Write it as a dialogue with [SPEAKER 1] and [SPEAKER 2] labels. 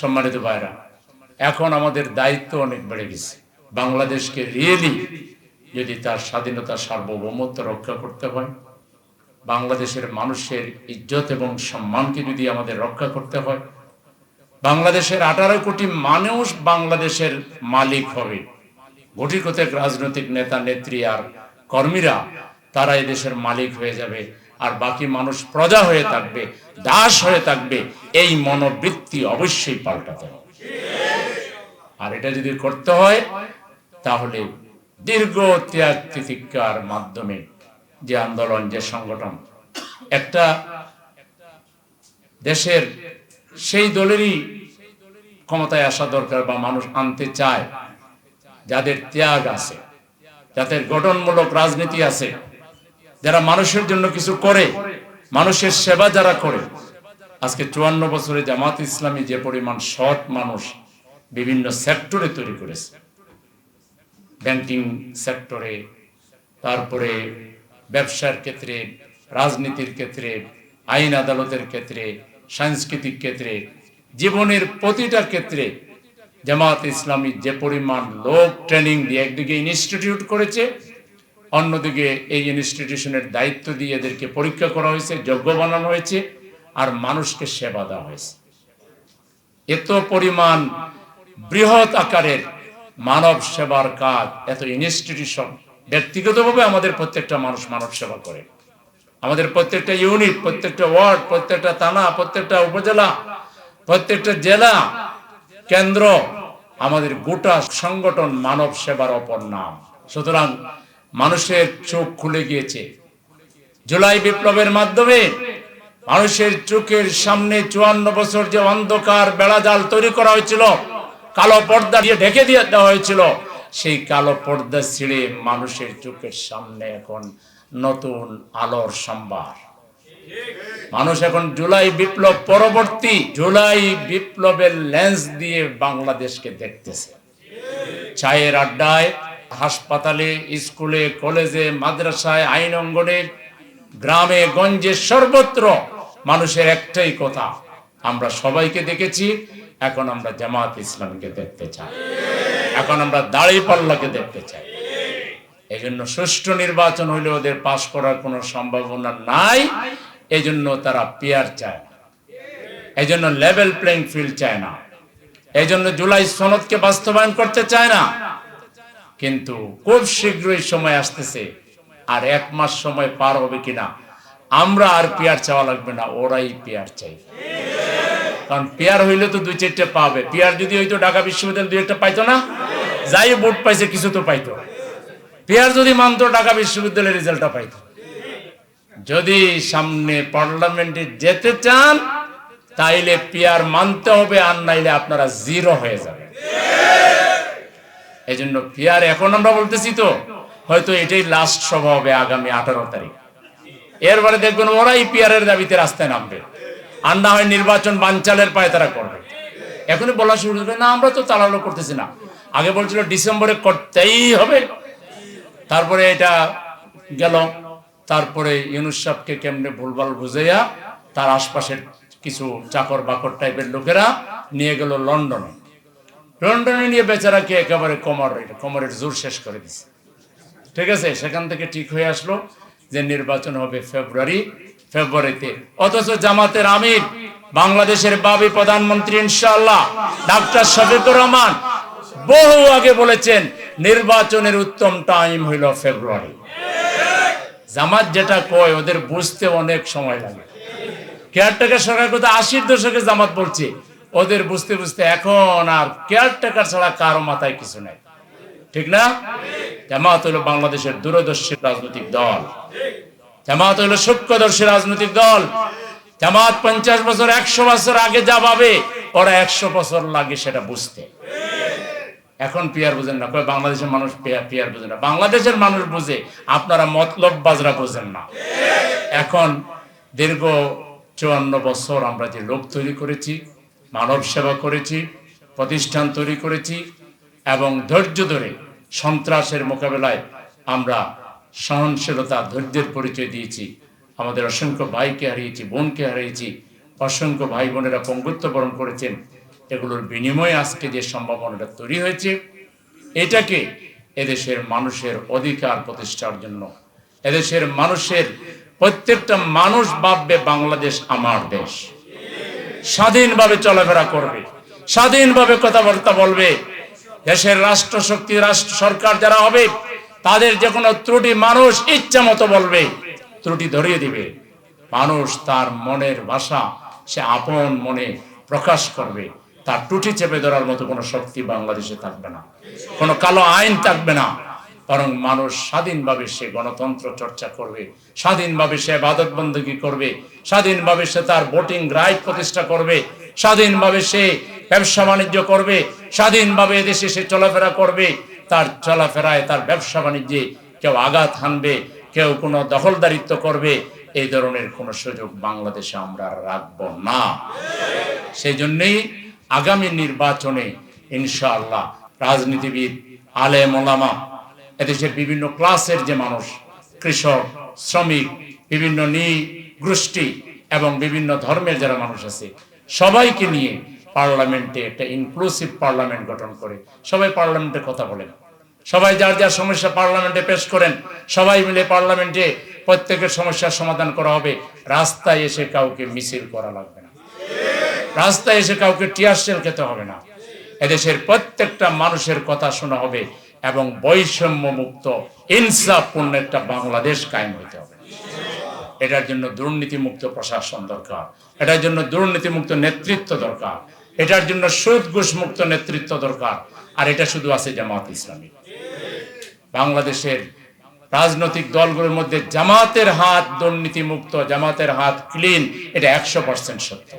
[SPEAKER 1] সম্মানিত ভাইরা, এখন আমাদের দায়িত্ব অনেক বেড়ে গেছে। বাংলাদেশকে রিয়েলি যদি তার স্বাধীনতা সার্বভৌমত্ব রক্ষা করতে হয়, বাংলাদেশের মানুষের ইজ্জত এবং সম্মানকে যদি আমাদের রক্ষা করতে হয়, বাংলাদেশের আঠারো কোটি মানুষ বাংলাদেশের মালিক হবে। কোটি রাজনৈতিক নেতা, নেত্রী আর কর্মীরা, তারা এদেশের মালিক হয়ে যাবে। আর বাকি মানুষ প্রজা হয়ে থাকবে, দাস হয়ে থাকবে, এই মনোবৃত্তি অবশ্যই পাল্টাতে হবে। আর এটা যদি করতে হয়, তাহলে দীর্ঘ ত্যাগ তিতিক্ষার মাধ্যমে যে আন্দোলন, যে সংগঠন, একটা দেশের সেই দলেরই ক্ষমতায় আসা দরকার বা মানুষ আনতে চায়, যাদের ত্যাগ আছে, যাদের গঠনমূলক রাজনীতি আছে যারা মানুষের জন্য কিছু করে, মানুষের সেবা যারা করে, আজকে চুয়ান্ন বছরে জামাত ইসলামী যে পরিমাণ সৎ মানুষ বিভিন্ন সেক্টরে তৈরি করেছে। ব্যাংকিং সেক্টরে, তারপরে ব্যবসার ক্ষেত্রে, রাজনীতির ক্ষেত্রে, আইন আদালতের ক্ষেত্রে, সাংস্কৃতিক ক্ষেত্রে, জীবনের প্রতিটা ক্ষেত্রে জামাত ইসলামী যে পরিমাণ লোক ট্রেনিং দিয়ে একদিকে ইনস্টিটিউট করেছে অন্যদিকে এই ইনস্টিটিউশনের দায়িত্ব দিয়ে এদেরকে পরীক্ষা করা হয়েছে যোগ্য বানানো হয়েছে, আর মানুষকে সেবা দেওয়া হয়েছে। এত পরিমাণ বৃহৎ আকারের মানব সেবার কাজ, এত ইনস্টিটিউশন ব্যক্তিগতভাবে আমাদের প্রত্যেকটা মানুষ মানব সেবা করে। আমাদের প্রত্যেকটা ইউনিট প্রত্যেকটা ওয়ার্ড প্রত্যেকটা থানা, প্রত্যেকটা উপজেলা, প্রত্যেকটা জেলা, কেন্দ্র, আমাদের গোটা সংগঠন মানব সেবার অপর নাম। সুতরাং মানুষের চোখ খুলে গিয়েছে। জুলাই বিপ্লবের মাধ্যমে মানুষের চোখের সামনে চুয়ান্ন বছর যে অন্ধকার বেড়াজাল তৈরি করা হয়েছিল, কালো পর্দা দিয়ে ঢেকে দিয়ে দেওয়া হয়েছিল, সেই কালো পর্দা ছিঁড়ে মানুষের চোখের সামনে এখন নতুন আলোর সম্ভার। মানুষ এখন জুলাই বিপ্লব পরবর্তী জুলাই বিপ্লবের লেন্স দিয়ে বাংলাদেশকে দেখতেছে। চায়ের আড্ডায় হাসপাতালে, স্কুলে, কলেজে, মাদ্রাসায়, আইন অঙ্গনে, গ্রামে, গঞ্জে সর্বত্র মানুষের একটাই কথা, আমরা সবাইকে দেখেছি, এখন আমরা জামাত ইসলামকে দেখতে চাই। এখন আমরা দাড়ি পাল্লাকে দেখতে চাই। এই জন্য সুষ্ঠু নির্বাচন হইলে ওদের পাশ করার কোনো সম্ভাবনা নাই এই জন্য তারা পেয়ার চায় না। এই জন্য লেভেল প্লেইং ফিল্ড চায় না। এই জন্য জুলাই সনদকে বাস্তবায়ন করতে চায় না। কিন্তু খুব শীঘ্রই সময় আসতেছে। আর এক মাস সময় পার হবে কিনা, আমরা আর পেয়ার চাওয়া লাগবে না, ওরাই পেয়ার চাই। কারণ পেয়ার হইলে তো দুই চারটে পাবে। পেয়ার যদি হইতো, ঢাকা বিশ্ববিদ্যালয় দুই একটা পাইতো না? যাই ভোট পাইছে, কিছু তো পাইতো। পেয়ার যদি মানতো, ঢাকা বিশ্ববিদ্যালয়ের রেজাল্টটা পাইতো। যদি সামনে পার্লামেন্টে যেতে চান, তাইলে পিয়ার মানতে হবে, আর নাইলে আপনারা জিরো হয়ে যাবে এই জন্য পিয়ার এখন আমরা বলতেছি তো, হয়তো এটাই লাস্ট সভা হবে আগামী আঠারো তারিখ। এরপরে দেখবেন ওরাই পিয়ারের দাবিতে রাস্তায় নামবে। আর না হয় নির্বাচন বানচালের পায়ে তারা করবে এখনই বলা শুরু করবে, না, আমরা তো তাড়ালো করতেছি না। আগে বলছিল ডিসেম্বরে করতেই হবে। তারপরে এটা গেল। তারপরে ইউনুস সাহকে কেমনে ভুলভাল বুঝাইয়া তার আশপাশের কিছু চাকর বাকর টাইপের লোকেরা নিয়ে গেল লন্ডনে। লন্ডনে নিয়ে বেচারাকে একেবারে কোমর কোমরের জোর শেষ করে দিছে। ঠিক আছে? সেখান থেকে ঠিক হয়ে আসলো যে নির্বাচন হবে ফেব্রুয়ারি, ফেব্রুয়ারিতে। অথচ জামাতের আমির, বাংলাদেশের বাবি প্রধানমন্ত্রী ইনশাআল্লাহ, ডাক্তার শফিকুর রহমান বহু আগে বলেছেন, নির্বাচনের উত্তম টাইম হইল ফেব্রুয়ারি। জামাত যেটা কয়, ওদের বুঝতে অনেক সময় লাগে। কেয়ারটেকার সরকার কথা আশির দশকে জামাত বলছে ওদের বুঝতে বুঝতে এখন আর কেয়ারটেকার ছাড়া কারও মাথায় কিছু নাই। ঠিক না? জামাত হলো বাংলাদেশের দূরদর্শী রাজনৈতিক দল। জামাত হলো সূক্ষ্মদর্শী রাজনৈতিক দল। জামাত পঞ্চাশ বছর, একশো বছর আগে যা পাবে ওরা একশো বছর লাগে সেটা বুঝতে। এখন পিয়ার বুঝেন না। বাংলাদেশের মানুষ পিয়ার পিয়ার বুঝে না। বাংলাদেশের মানুষ বুঝে, আপনারা মতলব বাজরা বুঝেন না। এখন দীর্ঘ চুয়ান্ন বছর আমরা যে লোক তৈরি করেছি মানব সেবা করেছি, প্রতিষ্ঠান তৈরি করেছি এবং ধৈর্য ধরে সন্ত্রাসের মোকাবেলায় আমরা সহনশীলতা, ধৈর্যের পরিচয় দিয়েছি। আমাদের অসংখ্য ভাইকে হারিয়েছি, বোনকে হারিয়েছি, অসংখ্য ভাই বোনেরা পঙ্গুত্ব বরণ করেছেন। এগুলোর বিনিময়ে আজকে যে সম্ভাবনাটা তৈরি হয়েছে, এটাকে এদেশের মানুষের অধিকার প্রতিষ্ঠার জন্য, এদেশের মানুষের প্রত্যেকটা মানুষ ভাববে বাংলাদেশ আমার দেশ। স্বাধীনভাবে চলাফেরা করবে। স্বাধীনভাবে কথাবার্তা বলবে। দেশের রাষ্ট্র শক্তি রাষ্ট্র সরকার যারা হবে, তাদের যে কোনো ত্রুটি মানুষ ইচ্ছা মতো বলবে, ত্রুটি ধরিয়ে দিবে। মানুষ তার মনের ভাষা সে আপন মনে প্রকাশ করবে। তার টুটি চেপে ধরার মতো কোনো শক্তি বাংলাদেশে থাকবে না। কোনো কালো আইন থাকবে না। বরং মানুষ স্বাধীনভাবে সে গণতন্ত্র চর্চা করবে, স্বাধীনভাবে সে বাদত বন্দী করবে, স্বাধীনভাবে সে তার ভোটিং রাইট প্রতিষ্ঠা করবে, স্বাধীনভাবে সে ব্যবসা বাণিজ্য করবে, স্বাধীনভাবে এদেশে সে চলাফেরা করবে, তার চলাফেরায় তার ব্যবসা বাণিজ্যে কেউ আঘাত হানবে, কেউ কোনো দখলদারিত্ব করবে, এই ধরনের কোনো সুযোগ বাংলাদেশে আমরা রাখব না। সেই জন্যেই আগামী নির্বাচনে ইনশাআল্লাহ রাজনীতিবিদ, আলেম ওলামা এদেশের বিভিন্ন ক্লাসের যে মানুষ, কৃষক, শ্রমিক, বিভিন্ন নি গোষ্ঠী এবং বিভিন্ন ধর্মের যারা মানুষ আছে, সবাইকে নিয়ে পার্লামেন্টে একটা ইনক্লুসিভ পার্লামেন্ট গঠন করে। সবাই পার্লামেন্টে কথা বলেন। সবাই যার যার সমস্যা পার্লামেন্টে পেশ করেন, সবাই মিলে পার্লামেন্টে প্রত্যেকের সমস্যার সমাধান করা হবে। রাস্তায় এসে কাউকে মিছিল করা লাগবে না। রাস্তায় এসে কাউকে টিয়ারশেল খেতে হবে না। এদেশের প্রত্যেকটা মানুষের কথা শোনা হবে। এবং বৈষম্য মুক্ত ইনসাফপূর্ণ একটা বাংলাদেশ কায়েম হতে হবে। এটার জন্য দুর্নীতিমুক্ত প্রশাসন দরকার, এটার জন্য দুর্নীতিমুক্ত নেতৃত্ব দরকার, এটার জন্য সুদ মুক্ত নেতৃত্ব দরকার, আর এটা শুধু আছে জামাত ইসলামী। বাংলাদেশের রাজনৈতিক দলগুলোর মধ্যে জামাতের হাত দুর্নীতিমুক্ত, জামাতের হাত ক্লিন, এটা একশো পার্সেন্ট সত্য।